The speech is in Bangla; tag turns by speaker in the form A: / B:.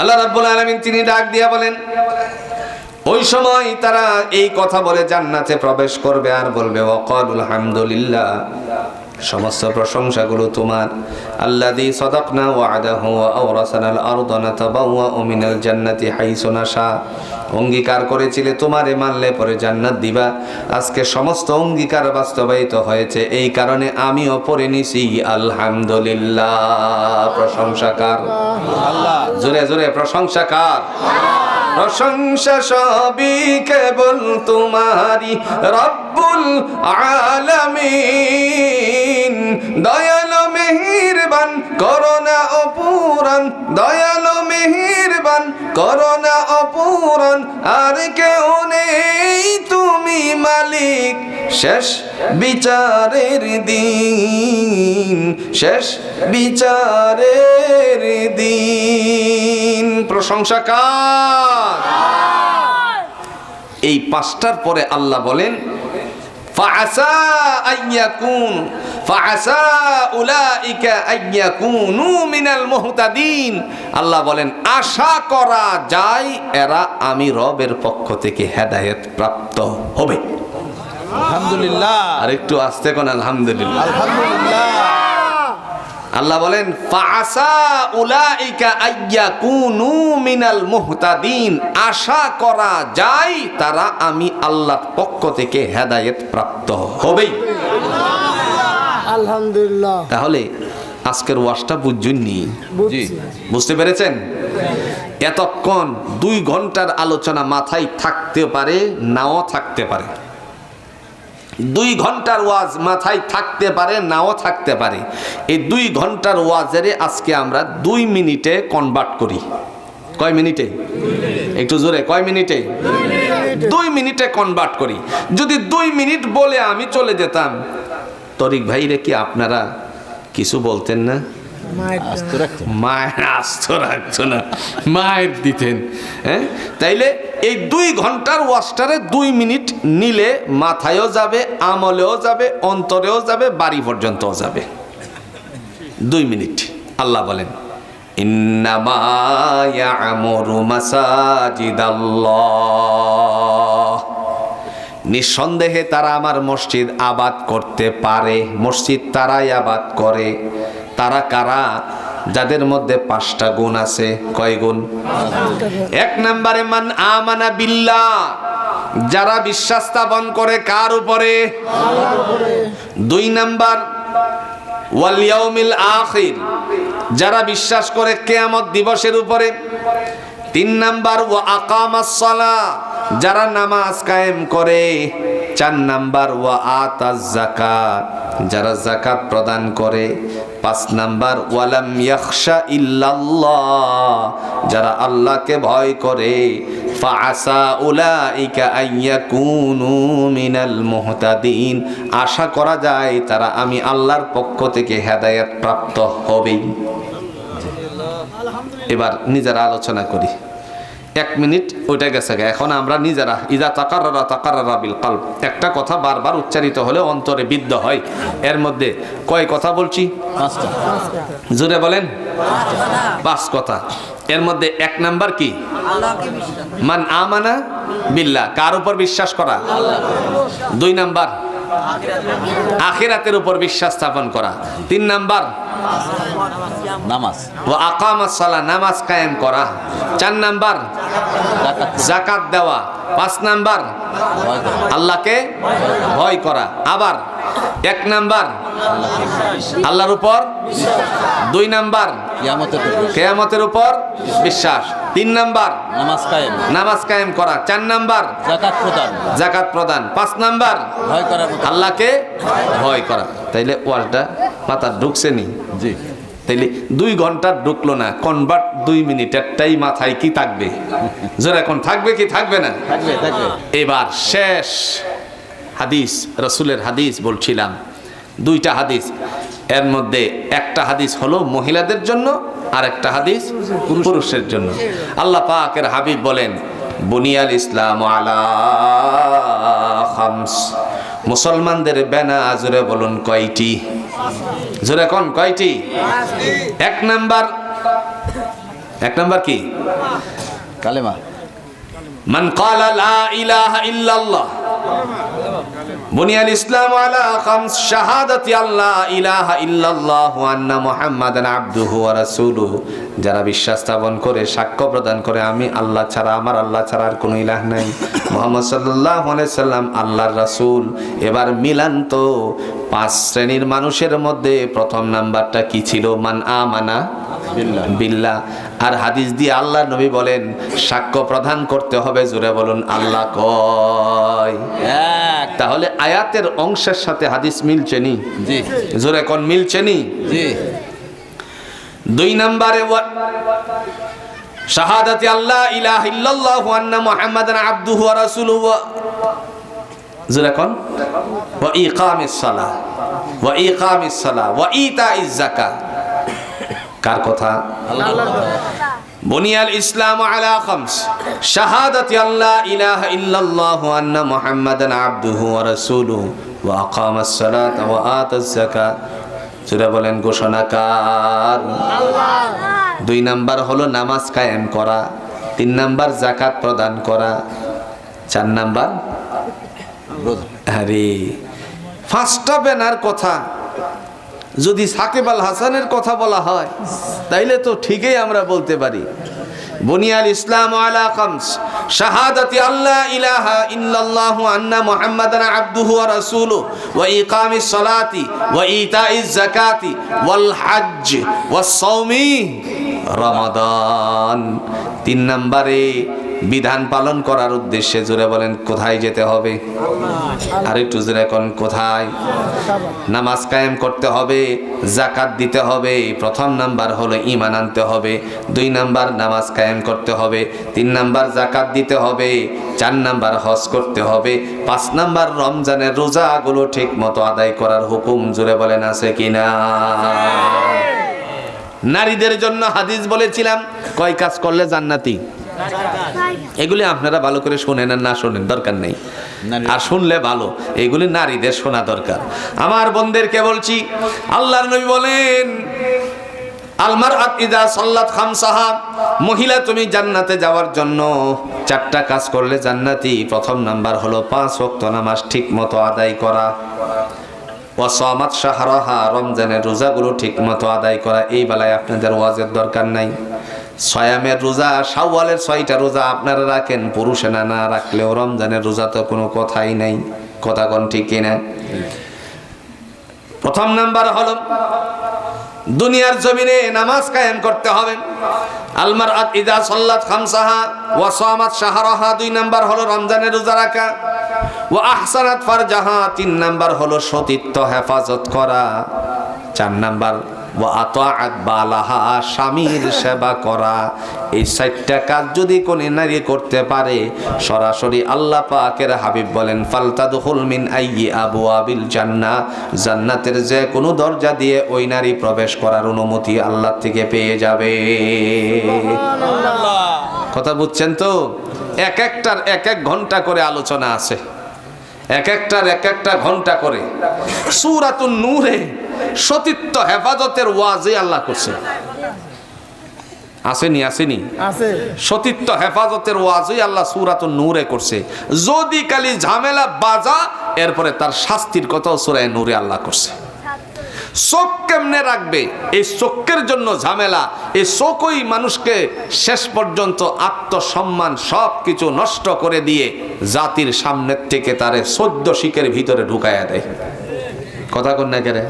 A: আল্লাহ রাব্বুল আলামিন তিনি ডাক দিয়া বলেন, ওই সময় তারা এই কথা বলে জান্নাতে প্রবেশ করবে আর বলবে ওয়াকালুল হামদুলিল্লাহ। সমস্ত প্রশংসাগুলো তোমার। নাতাবাওয়াউ মিনাল জান্নাতি অঙ্গীকার করেছিলে তোমারে মানলে পরে জান্নাত দিবা। আজকে সমস্ত অঙ্গীকার বাস্তবায়িত হয়েছে, এই কারণে আমিও পড়ে নিছি। আলহামদুলিল্লাহ। প্রশংসাকার। জোরে জোরে প্রশংসাকার। প্রশংসা সবই কেবল তোমারি রব্বুল আলামিন। দয়ালু মেহেরবান করোনা অপুরান দয়ালু মেহেরবান করোনা অপুরান আর কেউ নেই তুমি মালিক। শেষ বিচারের দিন শেষ বিচারের দিন। প্রশংসা কার? এই পাঁচটার পরে আল্লাহ বলেন ফাআসা فعسى أولئك أن يكونوا মিনাল المهتدين আল্লাহ বলেন আশা করা যায় এরা আমি রবের পক্ষ থেকে হেদায়েত প্রাপ্ত হবে।
B: আলহামদুলিল্লাহ।
A: আর একটু আস্তে কোন আলহামদুলিল্লাহ।
B: আলহামদুলিল্লাহ।
A: আল্লাহ বলেন মিনাল মুহতাদিন। আশা করা যায় তারা আমি আল্লাহর পক্ষ থেকে হেদায়েত প্রাপ্ত হবেই।
C: আলহামদুলিল্লাহ।
A: তাহলে আজকের ওয়াজটা বুঝুননি? বুঝতে পেরেছেন? এতক্ষণ দুই ঘণ্টার আলোচনা মাথায় থাকতে পারে নাও থাকতে পারে। দুই ঘণ্টার ওয়াজ মাথায় থাকতে পারে নাও থাকতে পারে। এই দুই ঘণ্টার ওয়াজেরে আজকে আমরা দুই মিনিটে কনভার্ট করি। কয় মিনিটে? একটু জোরে কয় মিনিটে? দুই মিনিটে কনভার্ট করি। যদি দুই মিনিট বলে আমি চলে যেতাম তরিক ভাই রে কি আপনারা কিছু বলতেন না? মায়ের আস্ত রাখতো না। মায়ের দিতেন। হ্যাঁ? তাইলে এই দুই ঘণ্টার ওয়াশটারে দুই মিনিট নিলে মাথায়ও যাবে, আমলেও যাবে, অন্তরেও যাবে, বাড়ি পর্যন্তও যাবে। দুই মিনিট। আল্লাহ বলেন নিঃসন্দেহে তারা আমার মসজিদ আবাদ করতে পারে। মসজিদ তারাই আবাদ করে। তারা কারা? যাদের মধ্যে পাঁচটা গুণ আছে, কয় গুণ? এক নম্বরে, মান আমানা বিল্লাহ। যারা বিশ্বাস স্থাপন করে, কার উপরে? দুই নাম্বার, ওয়াল ইয়াউমিল আখির। যারা বিশ্বাস করে, কেয়ামত দিবসের উপরে। তিন নাম্বার ও আকামাস সালাহ। যারা নামাজ কায়েম করে। চার নাম্বার, ওয়া আতাজ জাকাত যারা জাকাত প্রদান করে। পাঁচ নাম্বার, ওয়ালাম ইয়াখশা ইল্লাল্লাহ, যারা আল্লাহকে ভয় করে। ফাআসা উলাইকা আইয়াকুনু মিনাল মুহতাদিন, আশা করা যায় তারা আমি আল্লাহর পক্ষ থেকে হেদায়েত প্রাপ্ত হবেই। এবার নিজেরা আলোচনা করি। এক মিনিট ওইটা গেছে গে। এখন আমরা নিজেরা ইজা তাকাররা তাকাররা বিল কালব। একটা কথা বারবার উচ্চারিত হলে অন্তরে বিদ্ধ হয়। এর মধ্যে কয় কথা বলছি? জোরে বলেন। পাঁচ কথা। এর মধ্যে এক নাম্বার কি? মান আমানা বিল্লাহ। কার উপর বিশ্বাস করা? দুই নাম্বার। আখিরাতের উপর বিশ্বাস স্থাপন করা। তিন নাম্বার।
B: নামাজ।
A: ও আকামাস সালা নামাজ কায়েম করা। চার নাম্বার।
B: জাকাত
A: দেওয়া। পাঁচ নাম্বার আল্লাহকে ভয় করা। আবার এক নাম্বার আল্লাহর উপর দুই নাম্বার
B: কিয়ামতের উপর
A: বিশ্বাস। তিন নাম্বার
B: নামাজ কায়েম।
A: নামাজ কায়েম করা। চার নাম্বার
B: জাকাত প্রদান।
A: জাকাত প্রদান। পাঁচ নাম্বার
B: ভয় মতো।
A: আল্লাহকে ভয় করা। তাইলে ওয়াজটা মাথা ঢুকছে নি
B: জি।
A: তাইলে দুই ঘণ্টা ঢুকলো না কনভার্ট দুই মিনিটেরটাই মাথায় কি থাকবে? জোর এখন থাকবে কি থাকবে না?
B: থাকবে থাকবে।
A: এবার শেষ হাদিস রসুলের হাদিস বলছিলাম দুইটা হাদিস। এর মধ্যে একটা হাদিস হলো মহিলাদের জন্য আর একটা হাদিস পুরুষের জন্য। আল্লাহ পাকের হাবিব বলেন বুনিয়াল ইসলাম আলা খামস। মুসলমানদের বেনা জোরে বলুন কয়টি? জোরে কন কয়টি? এক নাম্বার এক নাম্বার কি?
B: কালেমা।
A: মান ক্বালা লা ইলাহা ইল্লাল্লাহ। বুনিয়াল ইসলাম আলা খামস শাহাদাতি আল্লাহ ইলাহা ইল্লাল্লাহ আন্না মুহাম্মাদান আবদুহু ওয়া রাসূলুহু। যারা বিশ্বাস স্থাপন করে সাক্ষ্য প্রদান করে আমি আল্লাহ ছাড়া আমার আল্লাহ ছাড়া আর কোনো ইলাহ নাই। মুহাম্মদ সাল্লাল্লাহু আলাইহি সাল্লাম আল্লাহর রাসূল। এবার মিলান তো পাঁচ শ্রেণির মানুষের মধ্যে প্রথম নাম্বারটা কি ছিল? মান আমানা
B: বিল্লাহ।
A: বিল্লাহ। আর হাদিস দিয়ে আল্লাহ নবী বলেন সাক্ষ্য প্রদান করতে হবে জুড়ে বলুন আল্লাহ কয়।
B: এক।
A: তাহলে আয়াতের অংশের সাথে হাদিস মিলছে নি? জোরে কোন মিলছে নি? দুই নম্বরে শাহাদাতি আল্লাহ ইলাহা ইল্লাল্লাহু আন্না মুহাম্মাদান আবদুহু ওয়া রাসূলুহু জোরে কোন? ওয়া ইকামিস সালাহ। ওয়া ইকামিস সালাহ। ওয়া ইতাইজ যাকাত কার কথা?
B: আল্লাহ
A: বুনিয়াল ইসলাম আলা খামস। শাহাদাতি আল্লাহ ইলাহা ইল্লাল্লাহু আন্না মুহাম্মাদান আবদুহু ওয়া রাসূলুহু ওয়া আকামাস সালাত ওয়া আতাজ যাকাত। সেটা বলেন ঘোষণাকার দুই নাম্বার হলো নামাজ কায়েম করা তিন নাম্বার জাকাত প্রদান করা চার নাম্বার আরে ফার্স্টটা বেনার কথা। যদি সাকিব আল হাসানের কথা বলা হয়, তাইলে তো ঠিকই আমরা বলতে পারি। বুনিয়াল ইসলাম আলা খামস শাহাদাতি আল্লাহ ইলাহা ইল্লাল্লাহু আন্না মুহাম্মাদান আবদুহু ওয়া রাসূলুহু, ওয়া ইকামিস সালাতি, ওয়া ইতাইজ যাকাতি, ওয়াল হজ্জ, ওয়াস সাওমি, রমাদান। তিন নম্বরে বিধান পালন করার উদ্দেশ্যে জুড়ে বলেন কোথায় যেতে হবে? আর একটু জোরে কোন কোথায়? নামাজ কায়েম করতে হবে জাকাত দিতে হবে প্রথম নাম্বার হলো ইমান আনতে হবে দুই নাম্বার নামাজ কায়েম করতে হবে তিন নাম্বার জাকাত দিতে হবে চার নাম্বার হজ করতে হবে পাঁচ নাম্বার রমজানের রোজাগুলো ঠিক মতো আদায় করার হুকুম জুড়ে বলেন আছে কিনা নারীদের জন্য হাদিস বলেছিলাম কয় কাজ করলে জান্নাতি? এগুলি আপনারা ভালো করে শোনেন আর না শোনেন দরকার নেই। আর শুনলে ভালো এগুলি নারীদের শোনা দরকার। আমার বোনদেরকে বলছি আল্লাহর নবী বলেন আলমার ইদা সাল্লাত খামসাহা মহিলা তুমি জান্নাতে যাওয়ার জন্য চারটা কাজ করলে জান্নাতি প্রথম নাম্বার হলো পাঁচ ওয়াক্ত নামাজ ঠিক মতো আদায় করা। ওয়াসামাত শাহরাহা রমজানের রোজাগুলো ঠিক মতো আদায় করা এই বেলায় আপনাদের ওয়াজের দরকার নাই। ছয়ামের রোজা সাওয়ালের ছয়টা রোজা আপনারা রাখেন, পুরুষে না না রাখলেও রমজানের রোজা তো কোনো কথাই নাই, কথা কোন ঠিক কিনা প্রথম নাম্বার হলো, দুনিয়ার জমিনে নামাজ কায়েম করতে হবে। আলমার আত ইদা সল্লাত খামসাহা ওয়া সামাত শাহরাহা, দুই নাম্বার হলো রমজানের রোজা রাখা। ওয়া আহসানাত ফারজাহা, তিন নাম্বার হলো সতীত্ব হেফাজত করা। চার নাম্বার বালাহা স্বামীর সেবা করা। এই চারটা কাজ যদি কোন নারী করতে পারে সরাসরি আল্লাহ পাকের হাবিব বলেন ফালতাদখুল মিন আইয়ি আবওয়াবিল জান্নাহ। জান্নাতের যে কোনো দরজা দিয়ে ওই নারী প্রবেশ করার অনুমতি আল্লাহ থেকে পেয়ে যাবে। কথা বুঝছেন তো? এক একটার এক এক ঘণ্টা করে আলোচনা আছে। এক একটার এক একটা ঘণ্টা করে। সুরাতুন নূরে সতীত্ব হেফাজতের ওয়াজে আল্লাহ করছে। আসেনি আসেনি।
C: আছে।
A: সতীত্ব হেফাজতের ওয়াজই আল্লাহ সুরাতুন নূরে করছে। যদি কালি ঝামেলা বাজা এরপরে তার শাস্তির কথাও সুরায় নূরে আল্লাহ করছে। চোখ কেমনে রাখবে? এই চোখের জন্য ঝামেলা এই চোখই মানুষকে শেষ পর্যন্ত আত্মসম্মান সব কিছু নষ্ট করে দিয়ে জাতির সামনের থেকে তারে সদ্য শিখের ভিতরে ঢুকাইয়া দেয়। কথা কন্যা কেরে